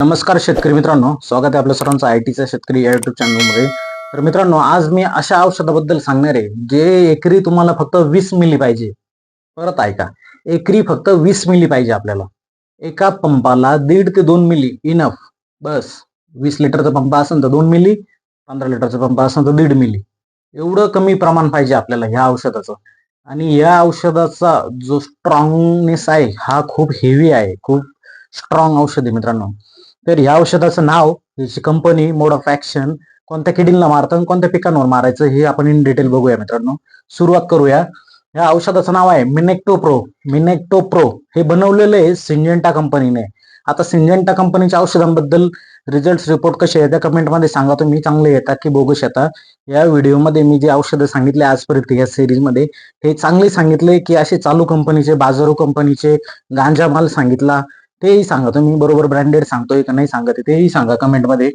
नमस्कार शेतकरी मित्रांनो स्वागत आहे आपल्या सर्वांचं आय टीच्या शेतकरी या युट्यूब चॅनलमध्ये तर मित्रांनो आज मी अशा औषधाबद्दल सांगणार आहे जे एकरी तुम्हाला फक्त वीस मिली पाहिजे. परत ऐका एकरी फक्त वीस मिली पाहिजे आपल्याला. एका पंपाला दीड ते दोन मिली इनफ बस वीस लिटरचा पंप असेल तर दोन मिली पंधरा लिटरचा पंप असेल तर दीड मिली. एवढं कमी प्रमाण पाहिजे आपल्याला ह्या औषधाचं. आणि या औषधाचा जो स्ट्रॉंगनेस आहे हा खूप हेवी आहे खूप स्ट्रॉंग औषध आहे मित्रांनो. तर या औषधाचं नाव त्याची कंपनी मोड ऑफ ऍक्शन कोणत्या किडींना मारतं आणि कोणत्या पिकांवर मारायचं हे आपण इन डिटेल बघूया मित्रांनो. सुरुवात करूया. या औषधाचं नाव आहे मिनेक्टो प्रो मिनेक्टो प्रो हे बनवलेलं आहे सिंजेंटा कंपनीने. आता सिंजेंटा कंपनीच्या औषधांबद्दल रिझल्ट रिपोर्ट कसे आहेत त्या कमेंटमध्ये सांगा. तुम्ही चांगले येतात की बोगस येतात या व्हिडिओमध्ये मी जे औषधं सांगितले आजपर्यंत या सिरीजमध्ये हे चांगले सांगितले की असे चालू कंपनीचे बाजारू कंपनीचे गांजा माल सांगितला. तेही सांगा. तुम्ही बरोबर ब्रँडेड सांगतोय का नाही सांगत आहे तेही सांगा कमेंटमध्ये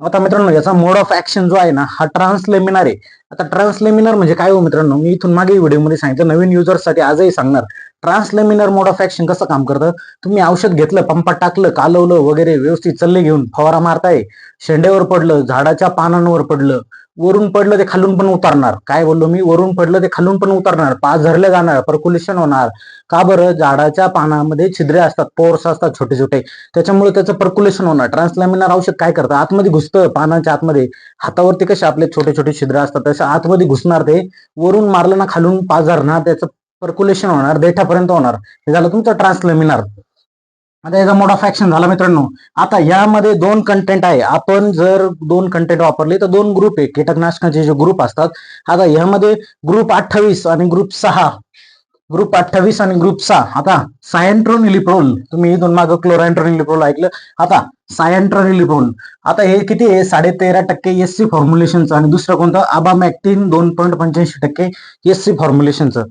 आता मित्रांनो याचा मोड ऑफ ऍक्शन जो आहे ना हा ट्रान्सलेमिनार आहे. आता ट्रान्सलेमिनार म्हणजे काय हो मित्रांनो? मी इथून मागे व्हिडिओमध्ये सांगितलं नवीन युजर्ससाठी आजही सांगणार. ट्रान्सलेमिनर मोड ऑफ ऍक्शन कसं काम करतं? तुम्ही औषध घेतलं पंपात टाकलं कालवलं वगैरे व्यवस्थित चल्ले घेऊन फवारा मारताय. शेंड्यावर पडलं झाडाच्या पानांवर पडलं. वरून पडलं ते खालून पण उतारणार. काय बोललो मी? वरून पडलं ते खालून पण उतारणार. पाच झरले जाणार पर्क्युलेशन होणार. का बरं? झाडाच्या पानामध्ये छिद्रे असतात पोर्स असतात छोटे छोटे. त्याच्यामुळे त्याचं पर्क्युलेशन होणार. ट्रान्सलॅमिनार औषध काय करतं? आतमध्ये घुसतं पानाच्या आतमध्ये. हातावरती कसे आपले छोटे छोटे छिद्र असतात तसं आतमध्ये घुसणार ते. वरून मारलं ना खालून पाच झरणार त्याचं पर्क्युलेशन होणार देठापर्यंत होणार. हे झालं तुमचं ट्रान्सलॅमिनार आता याचा मोठा फॅक्शन झाला मित्रांनो. आता यामध्ये दोन कंटेंट आहे. आपण जर दोन कंटेंट वापरले तर दोन ग्रुप आहे. कीटकनाशकाचे जे ग्रुप असतात आता यामध्ये ग्रुप अठ्ठावीस आणि ग्रुप सहा. ग्रुप अठ्ठावीस आणि ग्रुप सहा. आता सायंट्रोनिलिप्रोल तुम्ही इथून मागं क्लोरायंट्रोनिलिप्रोल ऐकलं. आता सायंट्रोनिलिप्रोल आता हे किती आहे? साडे तेरा टक्के एस सी फॉर्म्युलेशनचं आणि दुसरं कोणतं? आबामॅक्टिन दोन पॉईंट पंच्याऐंशी टक्के एस सी फॉर्म्युलेशनचं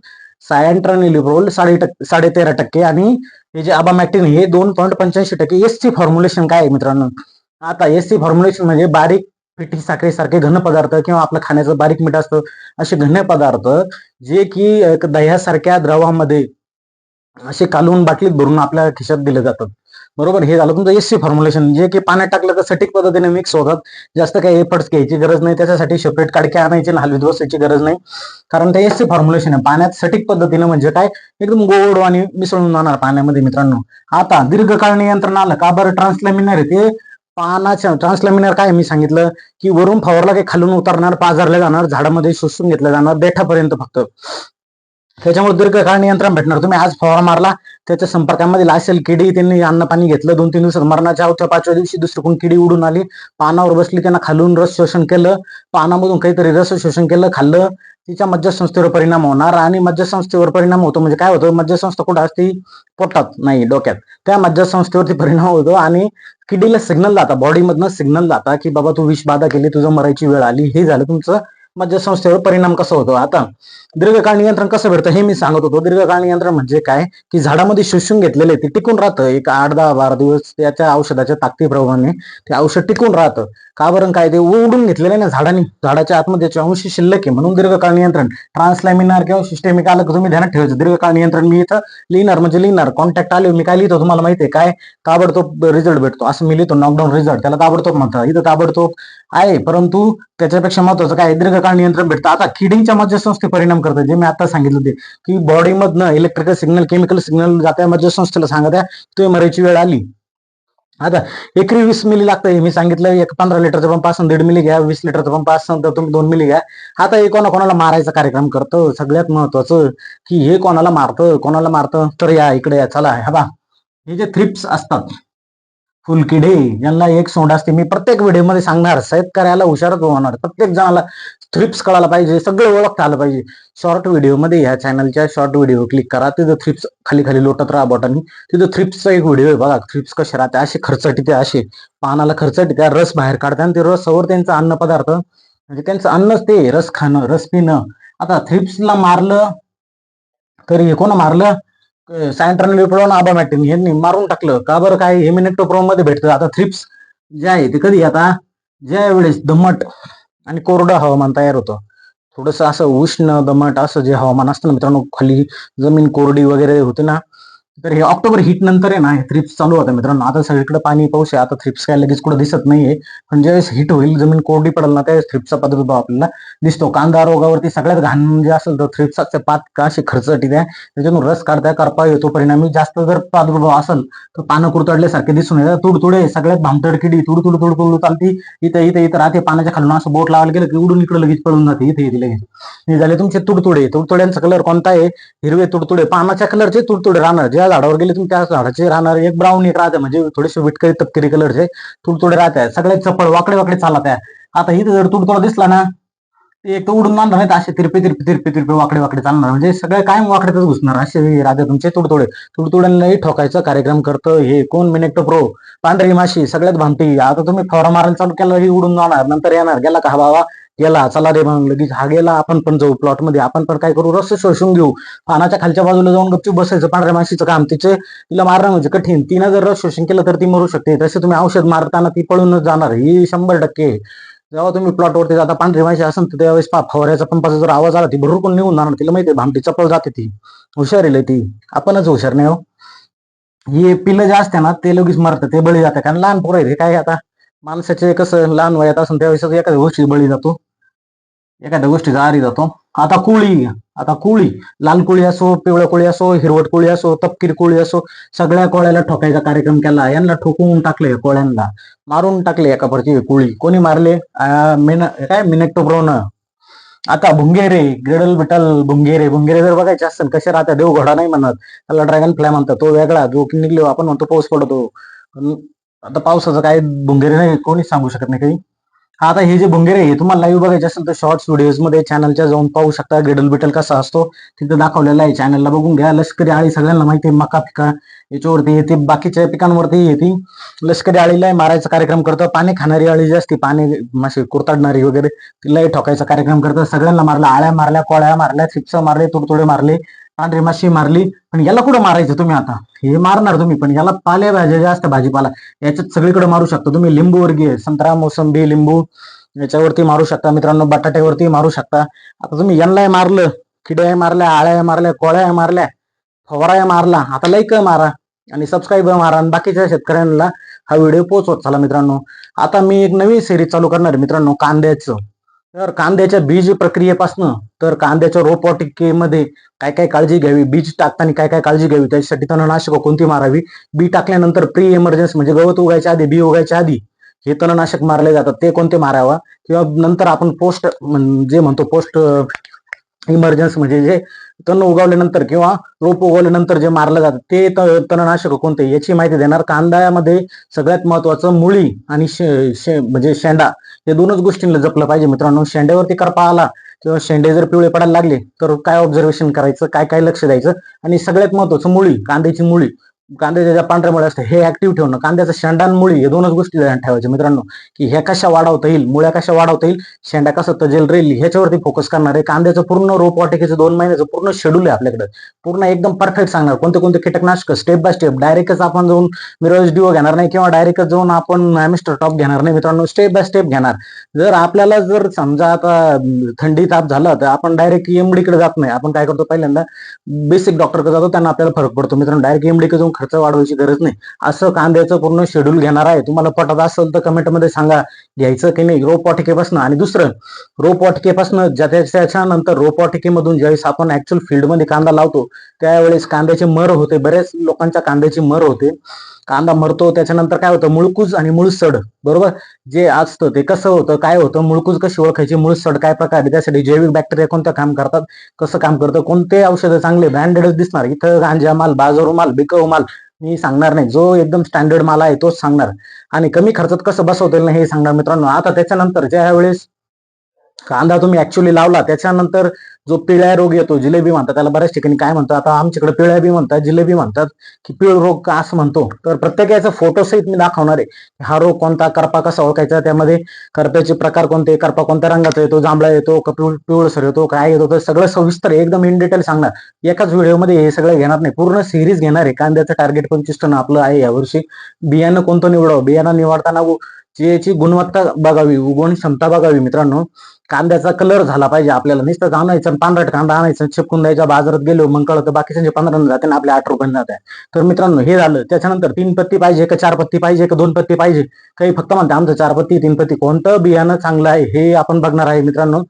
सायंट्रोनिलिप्रोल साडे टक्के साडे तेरा टक्के. आणि हे जे आबामॅक्टिन हे दोन पॉईंट पंच्याऐंशी टक्के एस सी फॉर्म्युलेशन काय आहे मित्रांनो? आता एस सी फॉर्म्युलेशन म्हणजे बारीक पिठी साखरेसारखे घन पदार्थ किंवा आपलं खाण्याचं बारीक मीठ असतं असे घन पदार्थ जे की दह्यासारख्या द्रवामध्ये असे कालवून बाटलीत भरून आपल्या खिशात दिले जातात. बरोबर? हे झालं. तुमचं एससी फॉर्म्युलेशन जे की पाण्यात टाकलं तर सटीक पद्धतीने मिक्स होतात. जास्त काही एफर्ट्स घ्यायची गरज नाही. त्याच्यासाठी सेपरेट काडके आणायची आणि हलवीत बसायची गरज नाही. कारण ते एससी फॉर्म्युलेशन आहे. पाण्यात सटीक पद्धतीने म्हणजे काय? एकदम गोड आणि मिसळून जाणार पाण्यामध्ये मित्रांनो. आता दीर्घकाळ नियंत्रण आलं का बरं? ट्रान्सलेमिनर आहे ते. पानाच्या ट्रान्सलेमिनर काय मी सांगितलं की वरून फवारला काही खालून उतरणार पाझरले जाणार झाडामध्ये शोषून घेतलं जाणार देठापर्यंत फक्त. त्याच्यामुळे दीर्घकाळ नियंत्रण भेटणार. तुम्ही आज फवारा मारला त्याच्या संपर्कामध्ये असेल किडी त्यांनी अन्न पाणी घेतलं दोन तीन दिवसात मरणाच्या चौथ्या पाचव्या दिवशी दुसरी कोण किडी उडून आली. पानावर बसली त्यांना खालून रस शोषण केलं. पानामधून काहीतरी रस शोषण केलं खाल्लं. तिच्या मज्जासंस्थेवर परिणाम होणार आणि मज्जासंस्थेवर परिणाम होतो म्हणजे काय होतं? मज्जासंस्था कुठं असते? पोटात नाही डोक्यात. त्या मज्जासंस्थेवरती परिणाम होतो आणि किडीला सिग्नल जाता. बॉडीमधनं सिग्नल जाता की बाबा तू विष बाधा केली तुझं मरायची वेळ आली. हे झालं तुमचं मज्जासंस्थेवर परिणाम कसा होतो? आता दीर्घकाळ नियंत्रण कसं भेटतं हे मी सांगत होतो. दीर्घकाळ नियंत्रण म्हणजे काय? की झाडामध्ये शोषून घेतलेले ते टिकून राहतं. एक आठ दहा बारा दिवस त्याच्या औषधाच्या ताकदीप्रमाणे ते औषध टिकून राहतं. का बरं? काय ते उडून घेतलेले ना झाडांनी. झाडाच्या आतमध्ये त्याचे अंश शिल्लक आहे म्हणून दीर्घकाळ नियंत्रण. ट्रान्सलॅमिनार किंवा सिस्टेमिक आलं तुम्ही ध्यानात ठेवायचं. दीर्घकाळ नियंत्रण मी इथं लिहिणार. म्हणजे लिहिणार. कॉन्टॅक्ट आले मी काय लिहितो तुम्हाला माहिती आहे? काय? ताबडतोब रिझल्ट भेटतो. असं मी लिहितो. नॉकडाऊन रिझल्ट त्याला ताबडतोब म्हणतात. इथं ताबडतोब आहे. परंतु त्याच्यापेक्षा महत्वाचं काय दीर्घकाळ नियंत्रण भेटतं. आता किडींच्या मज्जासंस्थे परिणाम करतात. जे मी आता सांगितलं ते की बॉडीमधनं इलेक्ट्रिकल सिग्नल केमिकल सिग्नल जात्या मज्जासंस्थेला सांगत आहे तुम्ही मरायची वेळ आली. आता एकरी वीस मिली लागतं मी सांगितलं. एक पंधरा लिटरचा पंप असं दीड मिली घ्या. वीस लिटरचा पंप असं तर तुम्ही दोन मिली घ्या. आता हे कोणा कोणाला मारायचा कार्यक्रम करतं? सगळ्यात महत्वाचं की हे कोणाला मारतं? कोणाला मारतं? तर या इकडे या. चला हा बा हे जे थ्रिप्स असतात फुलकिडे यांना एक सोंड असते. मी प्रत्येक व्हिडिओमध्ये सांगणार शेतकऱ्याला हुशारच होणार. प्रत्येक जणाला थ्रिप्स कळायला पाहिजे सगळं ओळखता आलं पाहिजे. शॉर्ट व्हिडिओमध्ये ह्या चॅनलच्या शॉर्ट व्हिडिओ क्लिक करा तिथं थ्रिप्स खाली खाली लोटत राहा बटन तिथं थ्रिप्सचा एक व्हिडिओ आहे बघा थ्रिप्स कसे राहते असे खर्चटी ते असे. पानाला खर्चटी त्या रस बाहेर काढतात आणि ते रसवर त्यांचं अन्न पदार्थ म्हणजे त्यांचं अन्नच ते रस खाणं रस पिणं. आता थ्रिप्सला मारलं तरी हे कोण मारलं? सायंट्रन विप्रोन आबामॅटिन यांनी मारून टाकलं. का बरं? काय हे मिनिटो प्रो मध्ये भेटतं. आता थ्रिप्स जे आहे ते कधी? आता ज्या वेळेस दमट आणि कोरडं हवामान तयार होतं. थोडस असं उष्ण दमट असं जे हवामान असतं ना मित्रांनो खाली जमीन कोरडी वगैरे होते ना तर हे ऑक्टोबर हिट नंतर आहे ना हे थ्रिप्स चालू होता मित्रांनो. आता सगळीकडे पाणी पाऊस आहे. आता थ्रिप्स काय लगेच कुठं दिसत नाहीये. पण ज्यावेळेस हिट होईल जमीन कोरडी पडेल ना त्यावेळेस थ्रिप्सचा प्रादुर्भाव आपल्याला दिसतो. कांदा रोगावरती सगळ्यात घाण जे असेल तर थ्रिप्सचे पात का खर्च खर्चटी द्या. त्याच्यातून रस काढता करपा येतो परिणामी जास्त जर प्रादुर्भाव असेल तर पानं कुरतडल्यासारखे दिसून येतात. तुडतुडे सगळ्यात भामतड किडी तुड तुड तुड तुड चालती. इथे इथे इथं राहते. पाण्याच्या खालून असं बोट लावायला गेलं की उडून इकडे लगेच पळून जाते. इथे इथे लगेच. हे झाले तुमचे तुडतुडे. तुडतुड्यांचा कलर कोणता आहे? हिरवे तुडतुडे. पानाच्या कलरचे तुडतुडे राहणार. जे ज्या झाडावर गेले तुम्ही त्या झाडाचे राहणार एक ब्राऊन एक राहते म्हणजे थोडेसे विटकरी तपकिरी कलरचे थोडे थोडे राहते. सगळे चपळ वाकडे वाकडे चालत आहे. आता इथं जर तुडतुडा दिसला ना एक तर उडून जाणार नाहीत असे तिरपे तिरपे तिरपे तिरपे वाकडे वाकडे चालणार. म्हणजे सगळे कायम वाकड्यातच घुसणार असे राहते तुमचे तुडतोडे तुडतोड्यांनाही ठोकायचा कार्यक्रम करतं हे कोण? मिनेक्ट प्रो पांढरी माशी सगळ्यात भांती आता तुम्ही फवारा मारायला चालू केला ही उडून जाणार नंतर येणार गेला का हा बाबा? गेला चला रे मग लगेच हा गेला आपण पण जाऊ प्लॉटमध्ये. आपण पण काय करू रस्ते शोषून घेऊ. पानाच्या खालच्या बाजूला जाऊन गपचूप बसायचं पांढऱ्या माशीचं काम. तिचे तिला मारणं म्हणजे कठीण. तिनं जर रस शोषण केलं तर ती मरू शकते. तसे तुम्ही औषध मारताना ती पळूनच जाणार. ही शंभर टक्के. जेव्हा तुम्ही प्लॉटवरती जाता पांढरी माशी असेल तर त्यावेळेस पा फवाऱ्याचा पंपाचा जर आवाज आला ती भरपूर कोण निघून जाणार. तिला माहिती आहे भामटी चपळ जाते ती. हुशार आहे लय ती. आपणच हुशार नाही हो. हे पिलं जे असते ना ते लगेच मारतात ते बळी जातात. कारण लहान पोरं आहे काय आता? माणसाचे कसं लहान वयात असून त्यावेळेस एखाद्या गोष्टी बळी जातो. एखाद्या गोष्टीचा आरी जातो. आता कुळी आता कुळी. लाल कुळी असो पिवळ्या कुळी असो हिरवट कुळी असो तपकीर कुळी असो सगळ्या कोळ्याला ठोकायचा कार्यक्रम केला. यांना ठोकवून टाकले कोळ्यांना. मारून टाकले एका परची कुळी. कोणी मारले? मिन काय? मिनेक्टोब्रोन. आता भुंगेरे ग्रेडल बिटल भुंगेरे. भुंगेरे जर बघायचे असेल कसे राहतात? देव घोडा नाही म्हणत. त्याला ड्रॅगन फ्लाय म्हणतात. तो वेगळा जो की निघलो आपण म्हणतो पाऊस पडतो. आता पावसाचं काय? भुंगेरे नाही. कोणीच सांगू शकत नाही काही. आता हे जे भुंगेरे आहे तुम्हाला लाईव्ह बघायचे असेल तर शॉर्ट्स व्हिडिओजमध्ये चॅनलच्या जाऊन पाहू शकता. गेडल बिटल कसा असतो तिथं दाखवलेला आहे. चॅनलला बघून घ्या. लष्करी आळी सगळ्यांना माहिती आहे मका पिका याच्यावरती येते बाकीच्या पिकांवरती येते लष्करी आळीला मारायचा कार्यक्रम करतो. पाणी खाणारी आळी जी असते पाणी मासे कुरताडणारी वगैरे तिलाही ठोकायचा कार्यक्रम करतात सगळ्यांना मारला आळ्या मारल्या कोळ्या मारल्या चिप्स मारले तुडतुडे मारले. पांढरी माशी मारली पण याला कुठं मारायचं तुम्ही आता? हे मारणार तुम्ही पण याला पालेभाज्या ज्या असतात भाजीपाला याच्यात सगळीकडे मारू शकता तुम्ही. लिंबू वर्गीय संत्रा मोसंबी लिंबू याच्यावरती मारू शकता मित्रांनो बटाट्यावरती मारू शकता. आता तुम्ही यांनाही मारलं किड्या मारल्या आळ्या मारल्या कोळ्या मारल्या फवारा मारला आता लाईक मारा आणि सबस्क्राईब मारा आणि बाकीच्या शेतकऱ्यांना हा व्हिडिओ पोहोचवत चला मित्रांनो. आता मी एक नवीन सिरीज चालू करणार मित्रांनो कांद्याचं. तर कांद्याच्या बीज प्रक्रियेपासून तर कांद्याच्या रोपवाटिकेमध्ये काय काय काळजी घ्यावी? बीज टाकताना काय काय काळजी घ्यावी? त्याच्यासाठी तणनाशक कोणती मारावी? बी टाकल्यानंतर प्री इमर्जन्सी म्हणजे गवत उगायच्या आधी बी उगायच्या आधी हे तणनाशक मारले जातात. ते कोणते मारावा? किंवा नंतर आपण पोस्ट जे म्हणतो पोस्ट इमर्जन्सी म्हणजे जे तण उगवल्यानंतर किंवा रोप उगवल्यानंतर जे मारलं जातं ते तणनाशक कोणते? याची माहिती देणार कांद्यामध्ये सगळ्यात महत्वाचं मुळी आणि शे- शे- म्हणजे शेंडा. हे दोनच गोष्टींना जपलं पाहिजे मित्रांनो. शेंड्यावरती करपा आला किंवा शेंडे जर पिवळे पडायला लागले तर काय ऑब्झर्वेशन करायचं? काय काय लक्ष द्यायचं? आणि सगळ्यात महत्वाचं मुळी कांद्याची मुळी. कांद्याच्या ज्या पांढऱ्या मुळे असतात हे ऍक्टिव्ह ठेवणं कांद्याचं शेंडा मुळी हे दोनच गोष्टी ठेवायच्या मित्रांनो. की ह्या कशा वाढवता येईल मुळ्या कशा वाढवता येईल शेंडा कसं तजेल राहील ह्याच्यावरती फोकस करणार आहे. कांद्याचं पूर्ण रोप वाटिकेचं दोन महिन्याचं पूर्ण शेड्यूल आहे आपल्याकडे. पूर्ण एकदम परफेक्ट सांगणार. कोणते कोणते कीटकनाशक स्टेप बाय स्टेप डायरेक्टच आपण जाऊन मिरज डिओ घेणार नाही किंवा डायरेक्टच जाऊन आपण मिस्टर टॉप घेणार नाही मित्रांनो. स्टेप बाय स्टेप घेणार. जर आपल्याला जर समजा आता थंडी ताप झाला तर आपण डायरेक्ट एमडीकडे जात नाही. आपण काय करतो पहिल्यांदा बेसिक डॉक्टरकडे जातो त्यांना आपल्याला फरक पडतो. मित्रांनो डायरेक्ट एमडीकडे जाऊन खर्च वाढवायची गरज नाही. असं कांद्याचं पूर्ण शेड्यूल घेणार आहे. तुम्हाला पटत असेल तर कमेंटमध्ये सांगा. घ्यायचं की नाही? रोपवाटिकेपासून आणि दुसरं रोपवाटिकेपासून ज्या त्याच्यानंतर रोपवाटिकेमधून ज्यावेळेस आपण ऍक्च्युअल फील्डमध्ये कांदा लावतो त्यावेळेस कांद्याचे मर होते. बऱ्याच लोकांच्या कांद्याची मर होते. कांदा मरतो त्याच्यानंतर काय होतं? मुळकूज आणि मुळसड बरोबर? जे असतं ते कसं होतं? काय होतं? मुळकूज कशी ओळखायची? मुळसड काय प्रकारे त्यासाठी जैविक बॅक्टेरिया कोणत्या काम करतात? कसं काम करतं? कोणते औषधं चांगले? ब्रँडेडच दिसणार. इथं गांजा माल बाजारू माल बिकव माल मी सांगणार नाही. जो एकदम स्टँडर्ड माल आहे तोच सांगणार. आणि कमी खर्चात कसं बसवता येईल हे सांगणार मित्रांनो. आता त्याच्यानंतर ज्या वेळेस कांदा तुम्ही ऍक्च्युअली लावला त्याच्यानंतर जो पिळ्या रोग येतो जिलेबी म्हणतात त्याला बऱ्याच ठिकाणी काय म्हणतात आता आमच्याकडे पिळ्या बी म्हणतात जिलेबी म्हणतात की पिळ रोग का असं म्हणतो. तर प्रत्येकाचा फोटो सहित मी दाखवणार आहे. हा रोग कोणता करपा कसा ओळखायचा त्यामध्ये करप्याचे प्रकार कोणते करपा कोणत्या रंगाचा येतो जांभळा येतो का पिवळ पिवळसर येतो काय येतो तर सगळं सविस्तर एकदम इन डिटेल सांगणार. एकाच व्हिडिओमध्ये हे सगळं घेणार नाही. पूर्ण सिरीज घेणार आहे. कांद्याचं टार्गेट पंचवीस टन आपलं आहे यावर्षी. बियाणं कोणतं निवडावं? बियाणं निवडताना याची गुणवत्ता बघावी उगवण क्षमता बघावी मित्रांनो. कांद्याचा कलर झाला पाहिजे आपल्याला. नुसतं आणायचं आणि पांढरट कांदा आणायचं चिपकून द्यायचा बाजारात गेलो मग कळत बाकीच्या पंधरा जाते आणि आपले आठ रुपये जाते. तर मित्रांनो हे झालं. त्याच्यानंतर तीन पत्ती पाहिजे का चार पत्ती पाहिजे का दोन पत्ती पाहिजे? काही फक्त म्हणते आमचं चार पत्ती तीन पत्ती. कोणतं बियाणं चांगलं आहे हे आपण बघणार आहे मित्रांनो.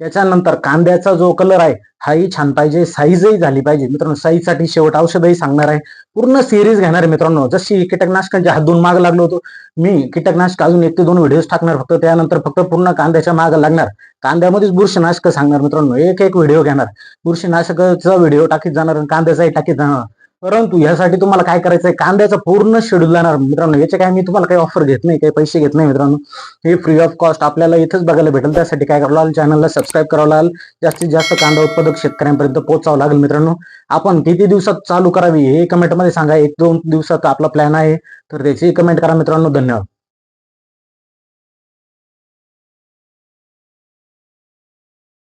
त्याच्यानंतर कांद्याचा जो कलर आहे हाही छान पाहिजे. साईजही झाली पाहिजे. मित्रांनो साईजसाठी शेवट औषधही सांगणार आहे. पूर्ण सिरीज घेणार आहे मित्रांनो. जशी कीटकनाशकांच्या हात दोन माग लागलो होतो मी कीटकनाशक अजून एक ते दोन व्हिडिओज टाकणार फक्त. त्यानंतर फक्त पूर्ण कांद्याच्या माग लागणार. कांद्यामध्येच बुरशीनाशक सांगणार मित्रांनो. एक एक व्हिडिओ घेणार. बुरशीनाशकाचा व्हिडिओ टाकीत जाणार आणि कांद्याचाही टाकीत जाणार. परंतु यासाठी तुम्हाला काय करायचंय? कांद्याचं पूर्ण शेड्यूल जाणार. मित्रांनो याचे काय मी तुम्हाला काही ऑफर घेत नाही काही पैसे घेत नाही मित्रांनो. हे फ्री ऑफ कॉस्ट आपल्याला इथंच बघायला भेटेल. त्यासाठी काय करावं लागेल? चॅनलला सबस्क्राईब करावं लागेल. जास्तीत जास्त कांदा उत्पादक शेतकऱ्यांपर्यंत पोहोचावं लागेल मित्रांनो. आपण किती दिवसात चालू करावी हे कमेंटमध्ये सांगा. एक दोन दिवसात आपला प्लॅन आहे. तर त्याची कमेंट करा मित्रांनो. धन्यवाद.